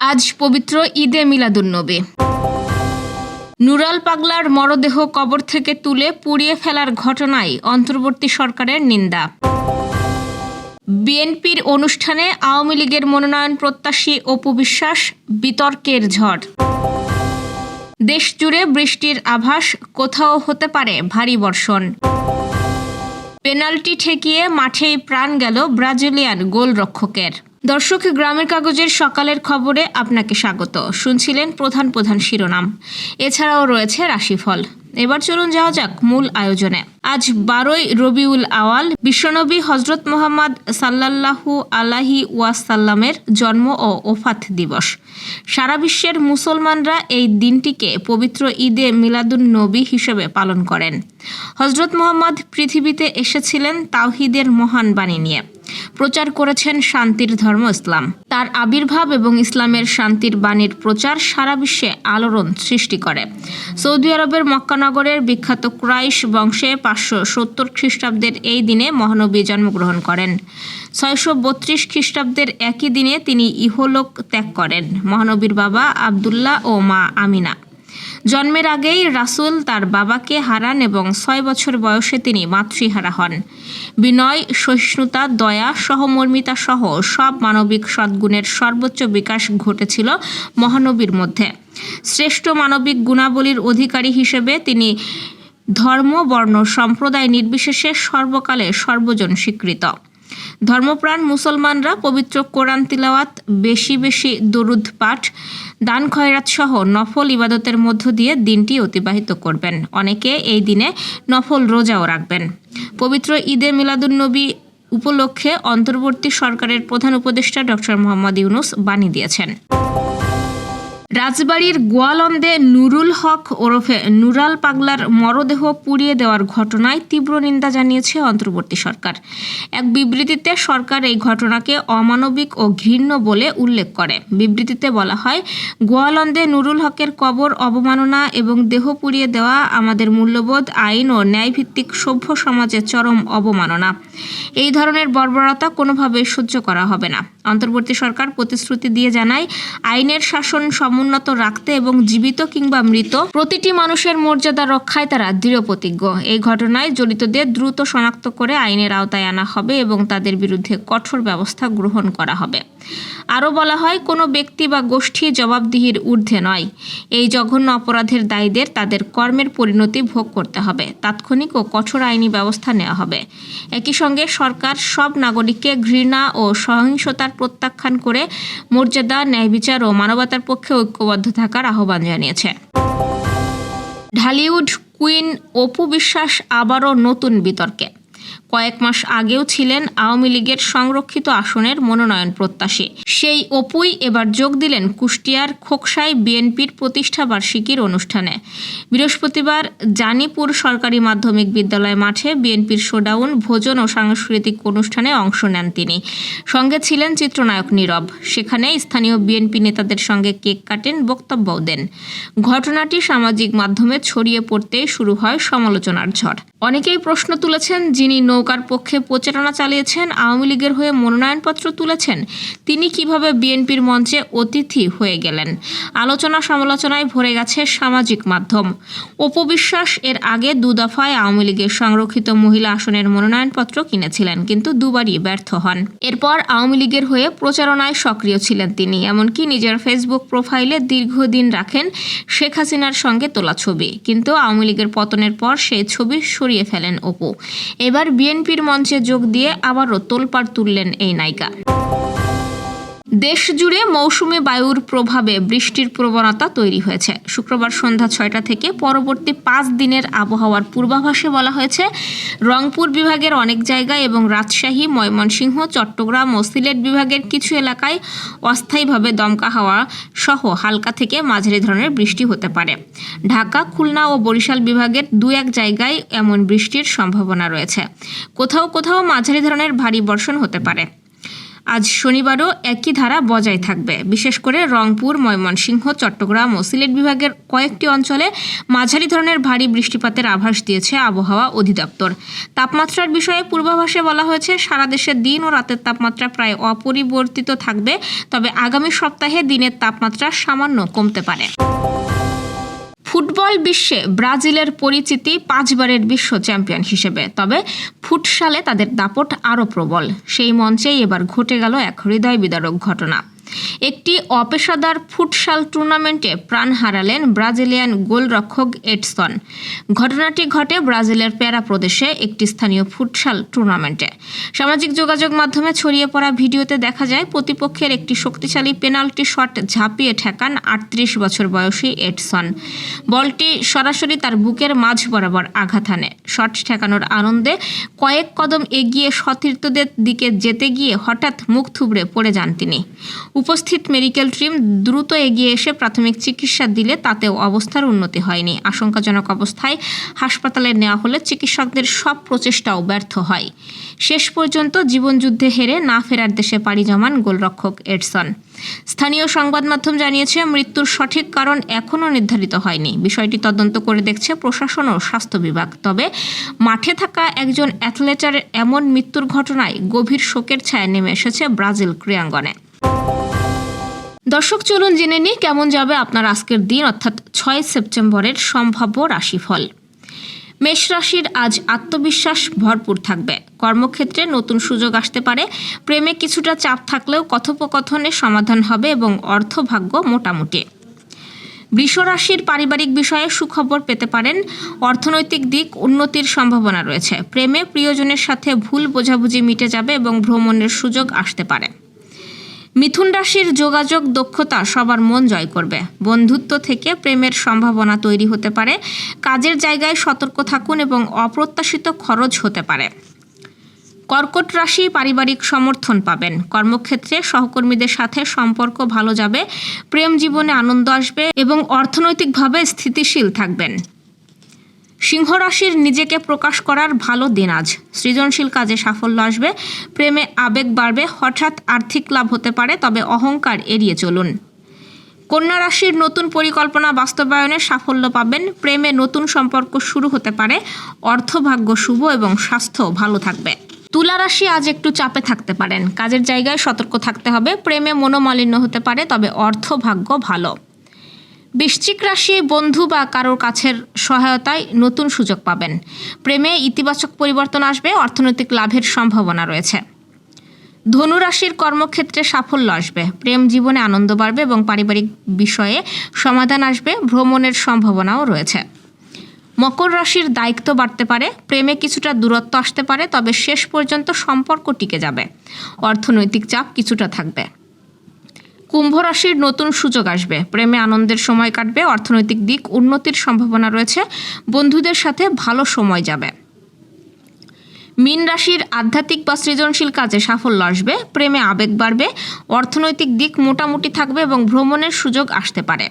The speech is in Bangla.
আজ পবিত্র ঈদে মিলাদুন্নবী। নুরাল পাগলার মরদেহ কবর থেকে তুলে পুড়িয়ে ফেলার ঘটনায় অন্তর্বর্তী সরকারের নিন্দা। বিএনপির অনুষ্ঠানে আওয়ামী লীগের মনোনয়ন প্রত্যাশী অপু বিশ্বাস বিতর্কের ঝড়। দেশজুড়ে বৃষ্টির আভাস, কোথাও হতে পারে ভারী বর্ষণ। পেনাল্টি ঠেকিয়ে মাঠেই প্রাণ গেল ব্রাজিলিয়ান গোলরক্ষকের। দর্শক, গ্রামের কাগজের সকালের খবরে আপনাকে স্বাগত। শুনছিলেন প্রধান প্রধান শিরোনাম। এছাড়াও রয়েছে রাশিফল। এবার চলুন যাওয়া যাক মূল আয়োজনে। আজ বারোই রবিউল আওয়াল, বিশ্বনবী হজরত মোহাম্মদ সাল্লাল্লাহু আলাহি ওয়াসাল্লামের জন্ম ও ওফাত দিবস। সারা বিশ্বের মুসলমানরা এই দিনটিকে পবিত্র ঈদে মিলাদুন নবী হিসেবে পালন করেন। হজরত মোহাম্মদ পৃথিবীতে এসেছিলেন তাওহিদের মহান বাণী নিয়ে। প্রচার করেছেন শান্তির ধর্ম ইসলাম। তার আবির্ভাব এবং ইসলামের শান্তির বাণীর প্রচার সারা বিশ্বে আলোড়ন সৃষ্টি করে। সৌদি আরবের মক্কানগরের বিখ্যাত ক্রাইশ বংশে পাঁচশো সত্তর খ্রিস্টাব্দের এই দিনে মহানবী জন্মগ্রহণ করেন। ছয়শো বত্রিশ খ্রিস্টাব্দের একই দিনে তিনি ইহলোক ত্যাগ করেন। মহানবীর বাবা আবদুল্লাহ ও মা আমিনা। জন্মের আগেই রাসূল তার বাবাকে হারান এবং ছয় বছর বয়সে তিনি মাতৃহারা হন। বিনয়, সহিষ্ণুতা, দয়া, সহমর্মিতা সহ সব মানবিক সদ্গুণের সর্বোচ্চ বিকাশ ঘটেছিল মহানবীর মধ্যে। শ্রেষ্ঠ মানবিক গুণাবলীর অধিকারী হিসেবে তিনি ধর্ম, বর্ণ, সম্প্রদায় নির্বিশেষে সর্বকালে সর্বজন স্বীকৃত। ধর্মপ্রাণ মুসলমানরা পবিত্র কোরআন তিলাওয়াত, বেশি বেশি দরুদ পাঠ, দান খয়রাত সহ নফল ইবাদতের মধ্য দিয়ে দিনটি অতিবাহিত করবেন। অনেকে এই দিনে নফল রোজাও রাখবেন। পবিত্র ঈদে মিলাদুন্নবী উপলক্ষে অন্তর্বর্তী সরকারের প্রধান উপদেষ্টা ডক্টর মোহাম্মদ ইউনুস বাণী দিয়েছেন। রাজবাড়ির গোয়ালন্দে নুরুল হক ওরফে নুরাল পাগলার মরদেহ পুড়িয়ে দেওয়ার ঘটনায় তীব্র নিন্দা জানিয়েছে অন্তর্বর্তী সরকার। এক বিবৃতিতে সরকার এই ঘটনাকে অমানবিক ও ঘৃণ্য বলে উল্লেখ করে। বিবৃতিতে বলা হয়, গোয়ালন্দে নুরুল হকের কবর অবমাননা এবং দেহ পুড়িয়ে দেওয়া আমাদের মূল্যবোধ, আইন ও ন্যায়ভিত্তিক সভ্য সমাজের চরম অবমাননা। এই ধরনের বর্বরতা কোনোভাবেই সহ্য করা হবে না। অন্তর্বর্তী সরকার প্রতিশ্রুতি দিয়ে জানায়, আইনের শাসন সমুন্নত রাখতে এবং জীবিত কিংবা মৃত, প্রতিটি মানুষের মর্যাদা রক্ষায় তারা দৃঢ় প্রতিজ্ঞ। এই ঘটনায় জড়িতদের দ্রুত শনাক্ত করে আইনের আওতায় আনা হবে এবং তাদের বিরুদ্ধে কঠোর ব্যবস্থা গ্রহণ করা হবে। আরও বলা হয়, কোনো ব্যক্তি বা গোষ্ঠী জবাবদিহির ঊর্ধ্বে নয়। এই জঘন্য অপরাধের দায়ীদের তাদের কর্মের পরিণতি ভোগ করতে হবে। তাৎক্ষণিক ও কঠোর আইনি ব্যবস্থা নেওয়া হবে। একই সঙ্গে সরকার সব নাগরিককে ঘৃণা ও সহিংসতার প্রত্যাখ্যান করে মর্যাদা ন্যায় বিচার ও মানবতার পক্ষে ঐক্যবদ্ধ থাকার আহ্বান জানিয়েছে। ঢালিউড কুইন অপু বিশ্বাস আবারও নতুন বিতর্কে। কয়েক মাস আগেও ছিলেন আওয়ামী লীগের সংরক্ষিত আসনের মনোনয়ন প্রত্যাশী। সেই অপুই এবার যোগ দিলেন কুষ্টিয়ার খোকসায় বিএনপির প্রতিষ্ঠা বার্ষিকীর অনুষ্ঠানে। বৃহস্পতিবার জানিপুর সরকারি মাধ্যমিক বিদ্যালয় মাঠে বিএনপির শোডাউন, ভোজন ও সাংস্কৃতিক অনুষ্ঠানে অংশ নেন তিনি। সঙ্গে ছিলেন চিত্রনায়ক নীরব। সেখানে স্থানীয় বিএনপি নেতাদের সঙ্গে কেক কাটেন, বক্তব্যও দেন। ঘটনাটি সামাজিক মাধ্যমে ছড়িয়ে পড়তেই শুরু হয় সমালোচনার ঝড়। অনেকেই প্রশ্ন তুলেছেন যিনি নৌকার পক্ষে প্রচারণা চালিয়েছেন, আওয়ামী লীগের হয়ে মনোনয়নপত্র তুলেছেন। তিনি কীভাবে বিএনপির মঞ্চে অতিথি হয়ে গেলেন? আলোচনা সমালোচনায় ভরে গেছে সামাজিক মাধ্যম। অপবিশ্বাস এর আগে দু দফায় আওয়ামী লীগের সংরক্ষিত মহিলা আসনের মনোনয়নপত্র কিনেছিলেন, কিন্তু দুবারই ব্যর্থ হন। এরপর আওয়ামী লীগের হয়ে প্রচারণায় সক্রিয় ছিলেন তিনি, এমনকি নিজের ফেসবুক প্রোফাইলে দীর্ঘদিন রাখেন শেখ হাসিনার সঙ্গে তোলা ছবি। কিন্তু আওয়ামী লীগের পতনের পর সেই ছবি সরিয়ে ফেলেন অপু। এবার বিএনপির মঞ্চে যোগ দিয়ে আবারও তোলপাড় তুললেন এই নায়িকা। দেশ জুড়ে মৌসুমি বায়ুর প্রভাবে বৃষ্টির প্রবণতা তৈরি হয়েছে। শুক্রবার সন্ধ্যা ছয়টা থেকে পরবর্তী পাঁচ দিনের আবহাওয়ার পূর্বাভাসে বলা হয়েছে, রংপুর বিভাগের অনেক জায়গায় এবং রাজশাহী, ময়মনসিংহ, চট্টগ্রাম ও সিলেট বিভাগের কিছু এলাকায় অস্থায়ীভাবে দমকা হাওয়া সহ হালকা থেকে মাঝারি ধরনের বৃষ্টি হতে পারে। ঢাকা, খুলনা ও বরিশাল বিভাগের দু এক জায়গায় এমন বৃষ্টির সম্ভাবনা রয়েছে। কোথাও কোথাও মাঝারি ধরনের ভারী বর্ষণ হতে পারে। আজ শনিবারও একই ধারা বজায় থাকবে। বিশেষ করে রংপুর, ময়মনসিংহ, চট্টগ্রাম ও সিলেট বিভাগের কয়েকটি অঞ্চলে মাঝারি ধরনের ভারী বৃষ্টিপাতের আভাস দিয়েছে আবহাওয়া অধিদপ্তর। তাপমাত্রার বিষয়ে পূর্বাভাসে বলা হয়েছে, সারা দেশে দিন ও রাতের তাপমাত্রা প্রায় অপরিবর্তিত থাকবে, তবে আগামী সপ্তাহে দিনের তাপমাত্রা সামান্য কমতে পারে। ফুটবল বিশ্বে ব্রাজিলের পরিচিতি পাঁচবারের বিশ্ব চ্যাম্পিয়ন হিসেবে। তবে ফুটসালে তাদের দাপট আরও প্রবল। সেই মঞ্চেই এবার ঘটে গেল এক হৃদয় বিদারক ঘটনা। একটি অপেশাদার ফুটসাল টুর্নামেন্টে প্রাণ হারালেন ব্রাজিলিয়ান গোলরক্ষক এডসন। ঘটনাটি ঘটে ব্রাজিলের প্যারা প্রদেশে একটি স্থানীয় ফুটসাল টুর্নামেন্টে। সামাজিক যোগাযোগ মাধ্যমে ছড়িয়ে পড়া ভিডিওতে দেখা যায়, প্রতিপক্ষের একটি শক্তিশালী পেনাল্টি শট ঝাঁপিয়ে ঠেকান আটত্রিশ বছর বয়সী এডসন। বলটি সরাসরি তার বুকের মাঝ বরাবর আঘাত হানে। শট ঠেকানোর আনন্দে কয়েক কদম এগিয়ে সতীর্থদের দিকে যেতে গিয়ে হঠাৎ মুখ থুবড়ে পড়ে যান তিনি। উপস্থিত মেডিকেল টিম দ্রুত এগিয়ে এসে প্রাথমিক চিকিৎসা দিলে তাতেও অবস্থার উন্নতি হয়নি। আশঙ্কাজনক অবস্থায় হাসপাতালে নেওয়া হলে চিকিৎসকদের সব প্রচেষ্টাও ব্যর্থ হয়। শেষ পর্যন্ত জীবনযুদ্ধে হেরে না ফেরার দেশে পাড়ি জমান গোলরক্ষক এডসন। স্থানীয় সংবাদ মাধ্যম জানিয়েছে, মৃত্যুর সঠিক কারণ এখনও নির্ধারিত হয়নি। বিষয়টি তদন্ত করে দেখছে প্রশাসন ও স্বাস্থ্য বিভাগ। তবে মাঠে থাকা একজন অ্যাথলেটার এমন মৃত্যুর ঘটনায় গভীর শোকের ছায়া নেমে এসেছে ব্রাজিল ক্রীড়াঙ্গনে। দর্শক, চলুন জেনে নিই কেমন যাবে আপনার আজকের দিন, অর্থাৎ ছয় সেপ্টেম্বরের সম্ভাব্য রাশিফল। মেষ রাশির আজ আত্মবিশ্বাস ভরপুর থাকবে। কর্মক্ষেত্রে নতুন সুযোগ আসতে পারে। প্রেমে কিছুটা চাপ থাকলেও কথোপকথনে সমাধান হবে এবং অর্থভাগ্য মোটামুটি। বৃষ রাশির পারিবারিক বিষয়ে সুখবর পেতে পারেন। অর্থনৈতিক দিক উন্নতির সম্ভাবনা রয়েছে। প্রেমে প্রিয়জনের সাথে ভুল বোঝাবুঝি মিটে যাবে এবং ভ্রমণের সুযোগ আসতে পারে। মিথুন রাশির যোগাযোগ দক্ষতা সবার মন জয় করবে। বন্ধুত্ব থেকে প্রেমের সম্ভাবনা তৈরি হতে পারে। কাজের জায়গায় সতর্ক থাকুন এবং অপ্রত্যাশিত খরচ হতে পারে। কর্কট রাশি পারিবারিক সমর্থন পাবেন। কর্মক্ষেত্রে সহকর্মীদের সাথে সম্পর্ক ভালো যাবে, প্রেম জীবনে আনন্দ আসবে এবং অর্থনৈতিকভাবে স্থিতিশীল থাকবেন। সিংহ রাশির নিজেকে প্রকাশ করার ভালো দিন আজ। সৃজনশীল কাজে সাফল্য আসবে, প্রেমে আবেগ বাড়বে, হঠাৎ আর্থিক লাভ হতে পারে, তবে অহংকার এড়িয়ে চলুন। কন্যা রাশির নতুন পরিকল্পনা বাস্তবায়নে সাফল্য পাবেন, প্রেমে নতুন সম্পর্ক শুরু হতে পারে, অর্থভাগ্য শুভ এবং স্বাস্থ্য ভালো থাকবে। তুলা রাশি আজ একটু চাপে থাকতে পারেন, কাজের জায়গায় সতর্ক থাকতে হবে, প্রেমে মনোমালিন্য হতে পারে, তবে অর্থভাগ্য ভালো। বৃশ্চিক রাশি বন্ধু বা কারোর কাছের সহায়তায় নতুন সুযোগ পাবেন। প্রেমে ইতিবাচক পরিবর্তন আসবে, অর্থনৈতিক লাভের সম্ভাবনা রয়েছে। ধনু রাশির কর্মক্ষেত্রে সাফল্য আসবে, প্রেম জীবনে আনন্দ বাড়বে এবং পারিবারিক বিষয়ে সমাধান আসবে, ভ্রমণের সম্ভাবনাও রয়েছে। মকর রাশির দায়িত্ব বাড়তে পারে, প্রেমে কিছুটা দূরত্ব আসতে পারে, তবে শেষ পর্যন্ত সম্পর্ক টিকে যাবে। অর্থনৈতিক চাপ কিছুটা থাকবে। কুম্ভ রাশির নতুন সুযোগ আসবে। প্রেমে আনন্দের সময় কাটবে, অর্থনৈতিক দিক উন্নতির সম্ভাবনা রয়েছে, বন্ধুদের সাথে ভালো সময় যাবে। মীন রাশির আধ্যাত্মিক বা সৃজনশীল কাজে সাফল্য আসবে, প্রেমে আবেগ বাড়বে, অর্থনৈতিক দিক মোটামুটি থাকবে এবং ভ্রমণের সুযোগ আসতে পারে।